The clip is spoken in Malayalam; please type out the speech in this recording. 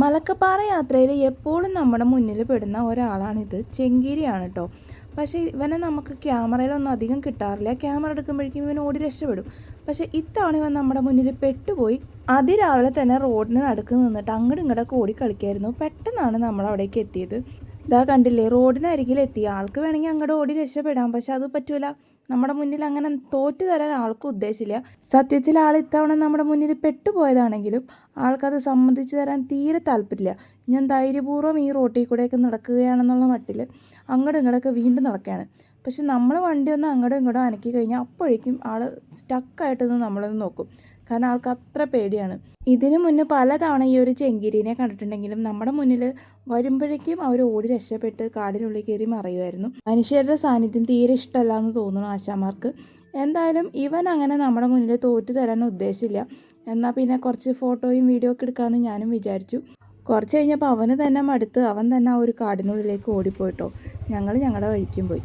മലക്കപ്പാറ യാത്രയിൽ എപ്പോഴും നമ്മുടെ മുന്നിൽ പെടുന്ന ഒരാളാണിത്. ചെങ്കീരിയാണ് കേട്ടോ പക്ഷേ ഇവനെ നമുക്ക് ക്യാമറയിലൊന്നും അധികം കിട്ടാറില്ല. ക്യാമറ എടുക്കുമ്പോഴേക്കും ഇവൻ ഓടി രക്ഷപ്പെടും. പക്ഷേ ഇത്തവണ ഇവൻ നമ്മുടെ മുന്നിൽ പെട്ടുപോയി. അതിരാവിലെ തന്നെ റോഡിന് നടുക്ക് നിന്നിട്ട് അങ്ങോട്ടും ഇങ്ങോട്ടൊക്കെ ഓടി കളിക്കായിരുന്നു പെട്ടെന്നാണ് നമ്മൾ അവിടേക്ക് എത്തിയത്. ഇതാ കണ്ടില്ലേ റോഡിനരികിൽ എത്തി ആൾക്ക് വേണമെങ്കിൽ അങ്ങോട്ട് ഓടി രക്ഷപ്പെടാം പക്ഷെ അത് പറ്റൂല. നമ്മുടെ മുന്നിൽ അങ്ങനെ തോറ്റു തരാൻ ആൾക്ക് ഉദ്ദേശമില്ല സത്യത്തിൽ ആൾ ഇത്തവണ നമ്മുടെ മുന്നിൽ പെട്ടുപോയതാണെങ്കിലും ആൾക്കത് സമ്മതിച്ചു തരാൻ തീരെ താല്പര്യമില്ല. ഞാൻ ധൈര്യപൂർവം ഈ റോട്ടിൽ കൂടെയൊക്കെ നടക്കുകയാണെന്നുള്ള മട്ടിൽ അങ്ങോട്ടും ഇങ്ങോട്ടൊക്കെ വീണ്ടും നടക്കുകയാണ്. പക്ഷെ നമ്മൾ വണ്ടി ഒന്ന് അങ്ങോട്ടും ഇങ്ങോട്ടും അനക്കി കഴിഞ്ഞാൽ അപ്പോഴേക്കും ആൾ സ്റ്റക്കായിട്ടൊന്ന് നമ്മളൊന്ന് നോക്കും. കാരണം ആൾക്ക് അത്ര പേടിയാണ്. ഇതിനു മുന്നേ പലതവണ ഈ ഒരു ചെങ്കിരീനെ കണ്ടിട്ടുണ്ടെങ്കിലും നമ്മുടെ മുന്നിൽ വരുമ്പോഴേക്കും അവർ ഓടി രക്ഷപ്പെട്ട് കാടിനുള്ളിൽ കയറി മറയുമായിരുന്നു. മനുഷ്യരുടെ സാന്നിധ്യം തീരെ ഇഷ്ടമല്ല എന്ന് തോന്നുന്നു ആശാമാർക്ക് എന്തായാലും ഇവൻ അങ്ങനെ നമ്മുടെ മുന്നിൽ തോറ്റു തരാൻ ഉദ്ദേശമില്ല എന്നാൽ പിന്നെ കുറച്ച് ഫോട്ടോയും വീഡിയോ ഒക്കെ എടുക്കാമെന്ന് ഞാനും വിചാരിച്ചു. കുറച്ച് കഴിഞ്ഞപ്പോൾ അവന് തന്നെ മടുത്ത് അവൻ തന്നെ ആ ഒരു കാടിനുള്ളിലേക്ക് ഓടിപ്പോയിട്ടോ. ഞങ്ങൾ ഞങ്ങളുടെ വഴിക്കും പോയി.